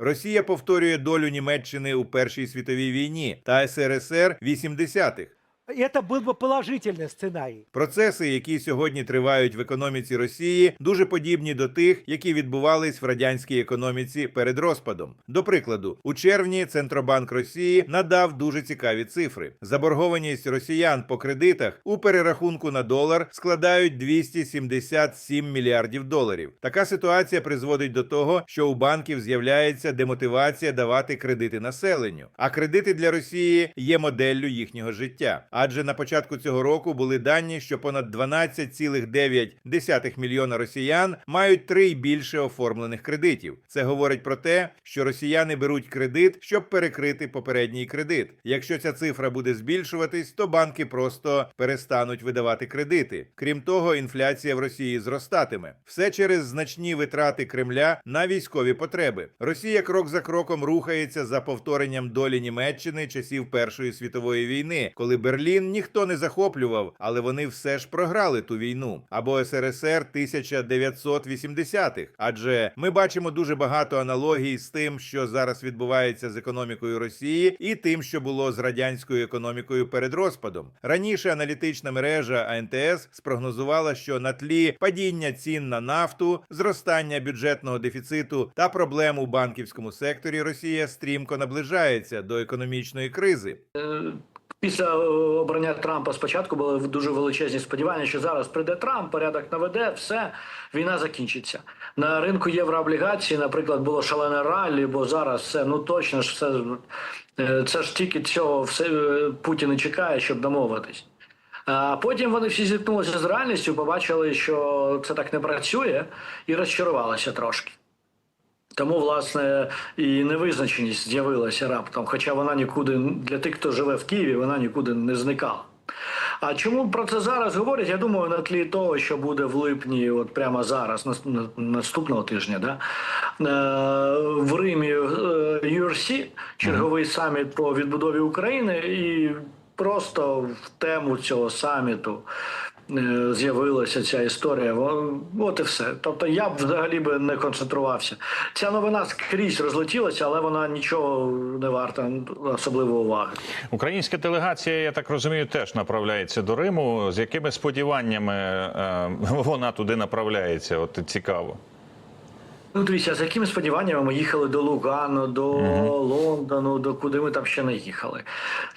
Росія повторює долю Німеччини у Першій світовій війні та СРСР 80-х. Это был бы положительный сценарий. Процеси, які сьогодні тривають в економіці Росії, дуже подібні до тих, які відбувались в радянській економіці перед розпадом. До прикладу, у червні Центробанк Росії надав дуже цікаві цифри. Заборгованість росіян по кредитах у перерахунку на долар складають 277 мільярдів доларів. Така ситуація призводить до того, що у банків з'являється демотивація давати кредити населенню. А кредити для Росії є моделлю їхнього життя. Адже на початку цього року були дані, що понад 12,9 мільйона росіян мають три й більше оформлених кредитів. Це говорить про те, що росіяни беруть кредит, щоб перекрити попередній кредит. Якщо ця цифра буде збільшуватись, то банки просто перестануть видавати кредити. Крім того, інфляція в Росії зростатиме. Все через значні витрати Кремля на військові потреби. Росія крок за кроком рухається за повторенням долі Німеччини часів Першої світової війни, коли Берлін ніхто не захоплював, але вони все ж програли ту війну. Або СРСР 1980-х. Адже ми бачимо дуже багато аналогій з тим, що зараз відбувається з економікою Росії, і тим, що було з радянською економікою перед розпадом. Раніше аналітична мережа АНТС спрогнозувала, що на тлі падіння цін на нафту, зростання бюджетного дефіциту та проблем у банківському секторі Росія стрімко наближається до економічної кризи. Після е, обрання Трампа спочатку були дуже величезні сподівання, що зараз прийде Трамп, порядок наведе, все, війна закінчиться. На ринку єврооблігацій, наприклад, було шалене раллі, бо зараз все ну точно ж все е, це ж тільки цього все е, Путін і чекає, щоб домовитись. А потім вони всі зіткнулися з реальністю, побачили, що це так не працює, і розчарувалися трошки. Тому, власне, і невизначеність з'явилася раптом, хоча вона нікуди для тих, хто живе в Києві, вона нікуди не зникала. А чому про це зараз говорять? Я думаю, на тлі того, що буде в липні, от прямо зараз, на- наступного тижня, да? е, в Римі е, URC, черговий саміт по відбудові України, і просто в тему цього саміту е, з'явилася ця історія. От і все. Тобто я б взагалі би не концентрувався. Ця новина скрізь розлетілася, але вона нічого не варта особливої уваги. Українська делегація, я так розумію, теж направляється до Риму. З якими сподіваннями е, вона туди направляється? От цікаво. Ну, дивіться, з якими сподіваннями ми їхали до Лугану, до Лондону, до куди ми там ще не їхали.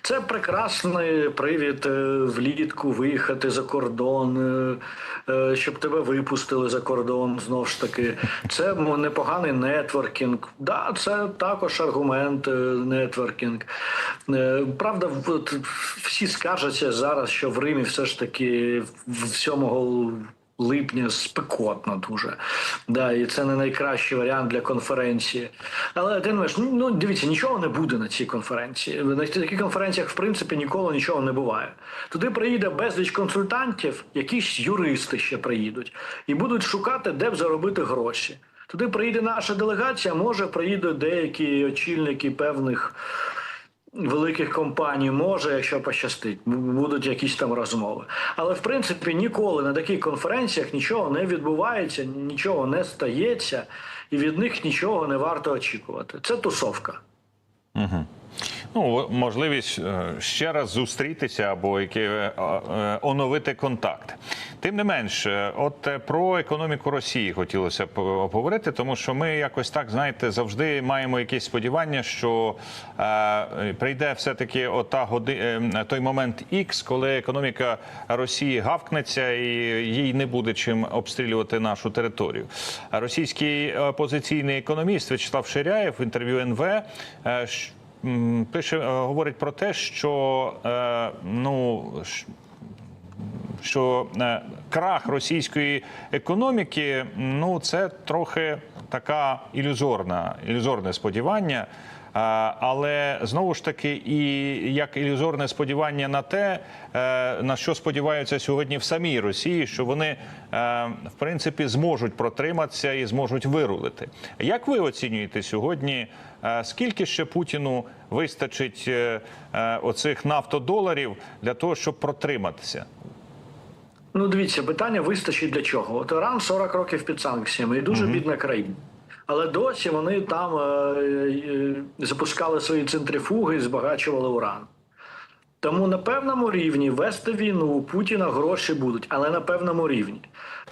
Це прекрасний привід е, влітку виїхати за кордон, е, е, щоб тебе випустили за кордон знову ж таки. Це непоганий нетворкінг. Да, це також аргумент нетворкінг. Правда, всі скаржаться зараз, що в Римі все ж таки в 7 липня спекотно дуже. Да, і це не найкращий варіант для конференції. Але ти думаєш, ну, ну дивіться, нічого не буде на цій конференції. На таких конференціях, в принципі, ніколи нічого не буває. Туди приїде безліч консультантів, якісь юристи ще приїдуть, і будуть шукати, де б заробити гроші. Туди приїде наша делегація, може приїдуть деякі очільники певних великих компаній може, якщо пощастить, будуть якісь там розмови. Але в принципі ніколи на таких конференціях нічого не відбувається, нічого не стається, і від них нічого не варто очікувати. Це тусовка. Ну, можливість е, ще раз зустрітися або яке, е, е, оновити контакт. Тим не менш, от про економіку Росії хотілося б поговорити, тому що ми якось так, знаєте, завжди маємо якісь сподівання, що е, прийде все-таки ота годи, той момент X, коли економіка Росії гавкнеться і їй не буде чим обстрілювати нашу територію. Російський опозиційний економіст Вячеслав Ширяєв в інтерв'ю НВ. Пише, е, говорить про те, що е, ну що е, крах російської економіки, ну це трохи така ілюзорна, ілюзорне сподівання. Е, Але знову ж таки, і як ілюзорне сподівання на те, е, на що сподіваються сьогодні в самій Росії, що вони е, в принципі зможуть протриматися і зможуть вирулити. Як ви оцінюєте сьогодні? Скільки ще Путіну вистачить оцих нафтодоларів для того, щоб протриматися? Ну, дивіться, питання вистачить для чого? От Іран 40 років під санкціями і дуже бідна країна. Але досі вони там е, е, запускали свої центрифуги і збагачували уран. Тому на певному рівні вести війну у Путіна гроші будуть, але на певному рівні.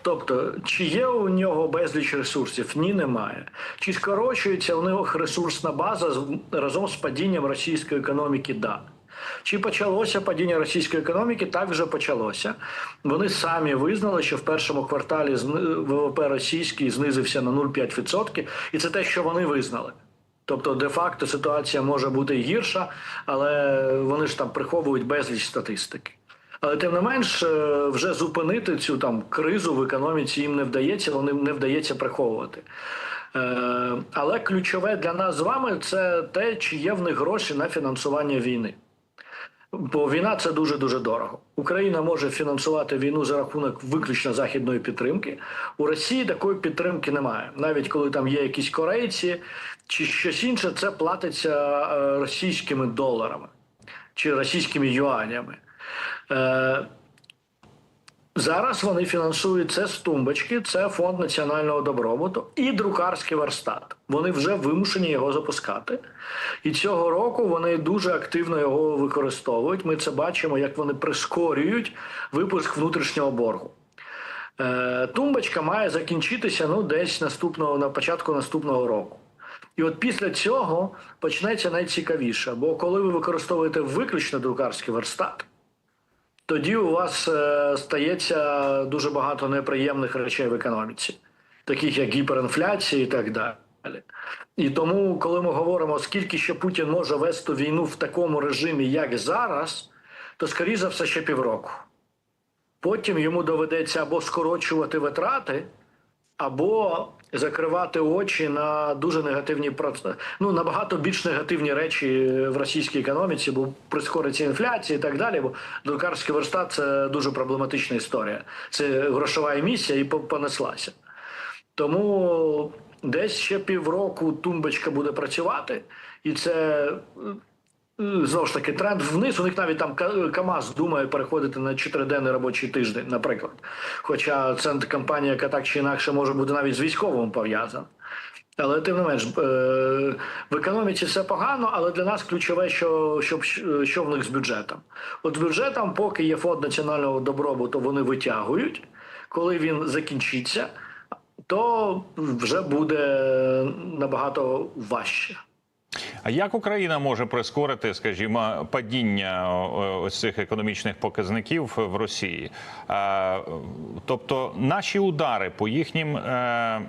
Тобто, чи є у нього безліч ресурсів? Ні, немає. Чи скорочується у них ресурсна база разом з падінням російської економіки? Да. Чи почалося падіння російської економіки? Так вже почалося. Вони самі визнали, що в першому кварталі ВВП російський знизився на 0,5%, і це те, що вони визнали. Тобто, де-факто ситуація може бути гірша, але вони ж там приховують безліч статистики. Але тим не менш, е, вже зупинити цю там кризу в економіці їм не вдається, вони не вдається приховувати. Е, Але ключове для нас з вами це те, чи є в них гроші на фінансування війни. Бо війна це дуже дуже дорого. Україна може фінансувати війну за рахунок виключно західної підтримки. У Росії такої підтримки немає. Навіть коли там є якісь корейці чи щось інше, це платиться е, російськими доларами чи російськими юанями. Зараз вони фінансують це з тумбочки, це фонд національного добробуту і друкарський верстат. Вони вже вимушені його запускати. І цього року вони дуже активно його використовують. Ми це бачимо, як вони прискорюють випуск внутрішнього боргу. Е, Тумбочка має закінчитися ну, десь наступного на початку наступного року. І от після цього почнеться найцікавіше. Бо коли ви використовуєте виключно друкарський верстат, тоді у вас е, стається дуже багато неприємних речей в економіці, таких як гіперінфляція і так далі. І тому, коли ми говоримо, скільки ще Путін може вести війну в такому режимі, як зараз, то скоріше за все ще півроку. Потім йому доведеться або скорочувати витрати, або закривати очі на дуже негативні проц- ну набагато більш негативні речі в російській економіці, бо прискориться інфляція і так далі. Бо друкарський верстат це дуже проблематична історія. Це грошова емісія і по- понеслася. Тому десь ще півроку тумбочка буде працювати, і це знову ж таки тренд вниз. У них навіть там КАМАЗ думає переходити на чотириденний робочий тиждень, наприклад. Хоча це компанія, яка так чи інакше може бути навіть з військовим пов'язана. Але тим не менш, е, в економіці все погано, але для нас ключове, що, що, що в них з бюджетом. От з бюджетом, поки є фонд національного добробуту, вони витягують. Коли він закінчиться, то вже буде набагато важче. А як Україна може прискорити, скажімо, падіння ось цих економічних показників в Росії? Е, Тобто наші удари по їхнім, е,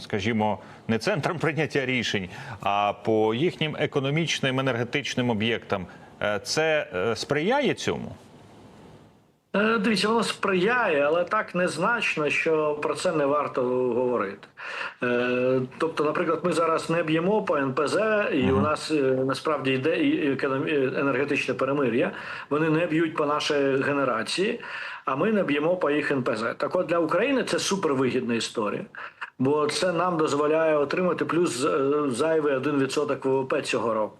скажімо, не центрам прийняття рішень, а по їхнім економічним енергетичним об'єктам, е, це е, сприяє цьому? Е, Дивіться, воно сприяє, але так незначно, що про це не варто говорити. Е, Тобто, наприклад, ми зараз не б'ємо по НПЗ, і у нас е, насправді йде енергетичне перемир'я. Вони не б'ють по нашій генерації, а ми не б'ємо по їх НПЗ. Так от для України це супервигідна історія. Бо це нам дозволяє отримати плюс зайвий 1% ВВП цього року.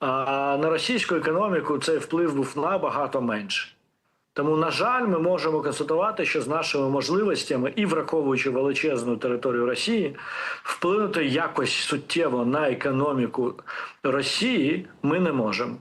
А на російську економіку цей вплив був набагато менший. Тому, на жаль, ми можемо констатувати, що з нашими можливостями і враховуючи величезну територію Росії, вплинути якось суттєво на економіку Росії ми не можемо.